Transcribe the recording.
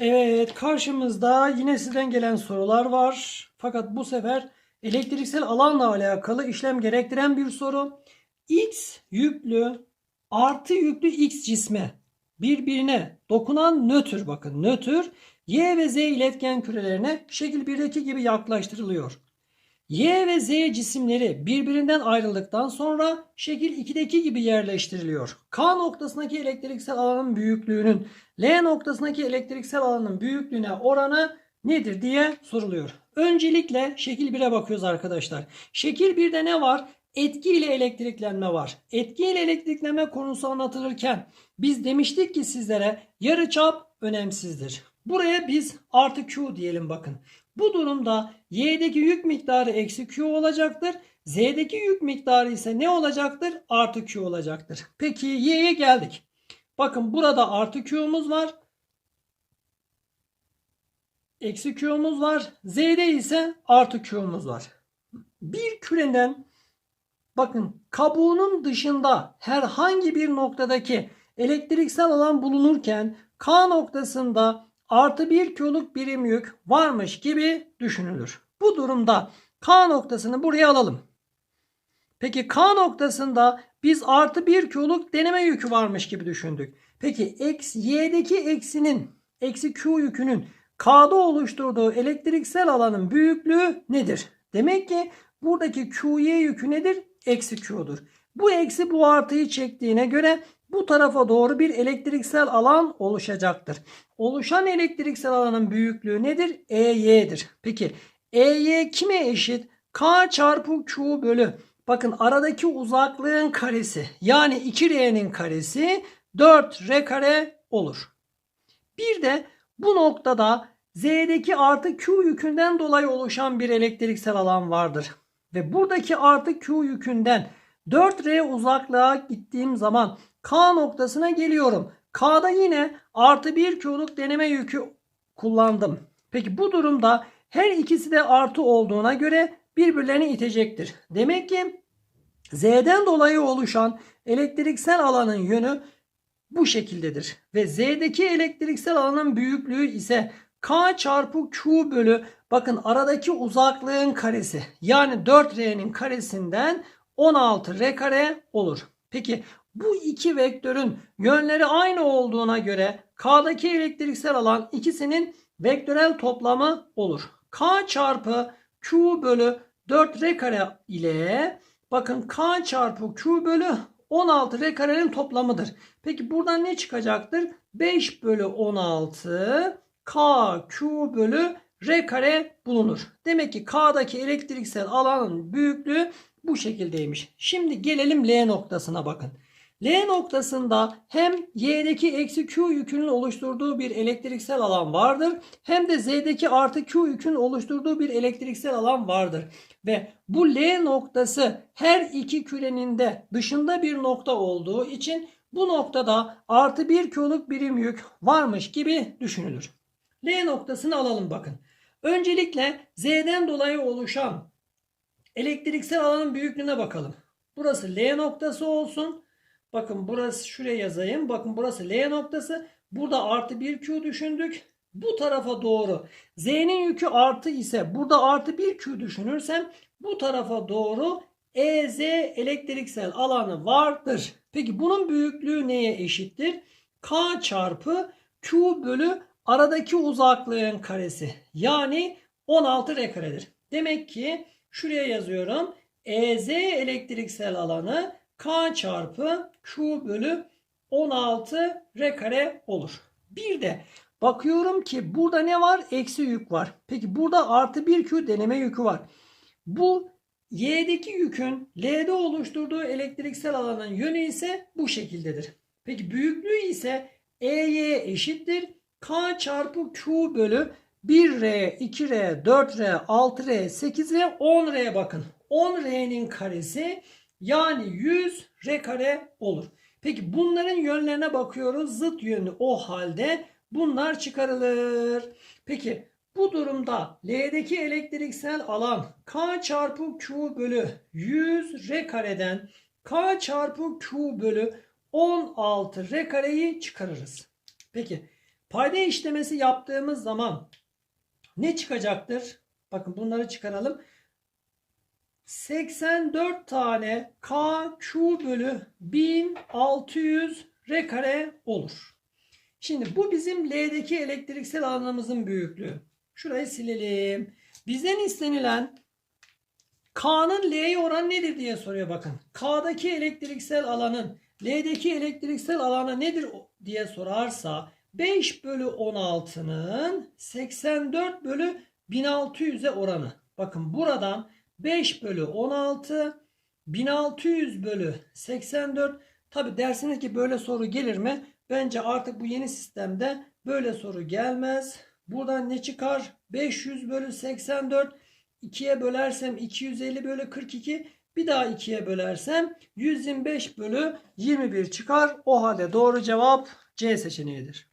Evet, karşımızda yine sizden gelen sorular var. Fakat bu sefer elektriksel alanla alakalı işlem gerektiren bir soru. X yüklü artı yüklü X cisme birbirine dokunan nötr bakın nötr Y ve Z iletken kürelerine şekil 1'deki gibi yaklaştırılıyor. Y ve Z cisimleri birbirinden ayrıldıktan sonra şekil 2'deki gibi yerleştiriliyor. K noktasındaki elektriksel alanın büyüklüğünün L noktasındaki elektriksel alanın büyüklüğüne oranı nedir diye soruluyor. Öncelikle şekil 1'e bakıyoruz arkadaşlar. Şekil 1'de ne var? Etki ile elektriklenme var. Etki ile elektriklenme konusu anlatılırken biz demiştik ki sizlere yarıçap önemsizdir. Buraya biz artı Q diyelim bakın. Bu durumda Y'deki yük miktarı eksi Q olacaktır. Z'deki yük miktarı ise ne olacaktır? Artı Q olacaktır. Peki Y'ye geldik. Bakın burada artı Q'muz var. Eksi Q'muz var. Z'de ise artı Q'muz var. Bir küreden bakın kabuğunun dışında herhangi bir noktadaki elektriksel alan bulunurken K noktasında artı bir Q'luk birim yük varmış gibi düşünülür. Bu durumda K noktasını buraya alalım. Peki K noktasında biz artı bir Q'luk deneme yükü varmış gibi düşündük. Peki eksi, Y'deki eksinin eksi Q yükünün K'da oluşturduğu elektriksel alanın büyüklüğü nedir? Demek ki buradaki QY yükü nedir? Eksi Q'dur. Bu eksi bu artıyı çektiğine göre bu tarafa doğru bir elektriksel alan oluşacaktır. Oluşan elektriksel alanın büyüklüğü nedir? EY'dir. Peki EY kime eşit? K çarpı Q bölü. Bakın aradaki uzaklığın karesi yani 2R'nin karesi 4R kare olur. Bir de bu noktada Z'deki artı Q yükünden dolayı oluşan bir elektriksel alan vardır. Ve buradaki artı Q yükünden 4R uzaklığa gittiğim zaman K noktasına geliyorum. K'da yine artı 1 Q'luk deneme yükü kullandım. Peki bu durumda her ikisi de artı olduğuna göre birbirlerini itecektir. Demek ki Z'den dolayı oluşan elektriksel alanın yönü bu şekildedir. Ve Z'deki elektriksel alanın büyüklüğü ise K çarpı Q bölü bakın aradaki uzaklığın karesi yani 4R'nin karesinden 16R kare olur. Peki bu iki vektörün yönleri aynı olduğuna göre K'daki elektriksel alan ikisinin vektörel toplamı olur. K çarpı Q bölü 4R kare ile bakın K çarpı Q bölü 16 R karenin toplamıdır. Peki buradan ne çıkacaktır? 5 bölü 16 K Q bölü R kare bulunur. Demek ki K'daki elektriksel alanın büyüklüğü bu şekildeymiş. Şimdi gelelim L noktasına bakın. L noktasında hem Y'deki eksi Q yükünün oluşturduğu bir elektriksel alan vardır. Hem de Z'deki artı Q yükünün oluşturduğu bir elektriksel alan vardır. Ve bu L noktası her iki kürenin de dışında bir nokta olduğu için bu noktada artı bir Q'luk birim yük varmış gibi düşünülür. L noktasını alalım bakın. Öncelikle Z'den dolayı oluşan elektriksel alanın büyüklüğüne bakalım. Burası L noktası olsun. Bakın burası şuraya yazayım. Bakın burası L noktası. Burada artı 1 Q düşündük. Bu tarafa doğru Z'nin yükü artı ise burada artı 1 Q düşünürsem bu tarafa doğru EZ elektriksel alanı vardır. Peki bunun büyüklüğü neye eşittir? K çarpı Q bölü aradaki uzaklığın karesi. Yani 16 R karedir. Demek ki şuraya yazıyorum. EZ elektriksel alanı K çarpı Q bölü 16 R kare olur. Bir de bakıyorum ki burada ne var? Eksi yük var. Peki burada artı 1 Q deneme yükü var. Bu Y'deki yükün L'de oluşturduğu elektriksel alanın yönü ise bu şekildedir. Peki büyüklüğü ise EY eşittir. K çarpı Q bölü 1R, 2R, 4R, 6R, 8R, 10R bakın. 10R'nin karesi yani 100 R kare olur. Peki bunların yönlerine bakıyoruz. Zıt yönlü o halde bunlar çıkarılır. Peki bu durumda L'deki elektriksel alan K çarpı Q bölü 100 R kareden K çarpı Q bölü 16 R kareyi çıkarırız. Peki Payda işlemesi yaptığımız zaman ne çıkacaktır? Bakın bunları çıkaralım. 84 tane KQ bölü 1600 R kare olur. Şimdi bu bizim L'deki elektriksel alanımızın büyüklüğü. Şurayı silelim. Bizden istenilen K'nın L'ye oranı nedir diye soruyor bakın. K'daki elektriksel alanın L'deki elektriksel alanı nedir diye sorarsa 5 bölü 16'nın 84 bölü 1600'e oranı. Bakın buradan 5 bölü 16 1600 bölü 84 tabi dersiniz ki böyle soru gelir mi? Bence artık bu yeni sistemde böyle soru gelmez. Buradan ne çıkar? 500 bölü 84 2'ye bölersem 250 bölü 42 bir daha 2'ye bölersem 125 bölü 21 çıkar. O halde doğru cevap C seçeneğidir.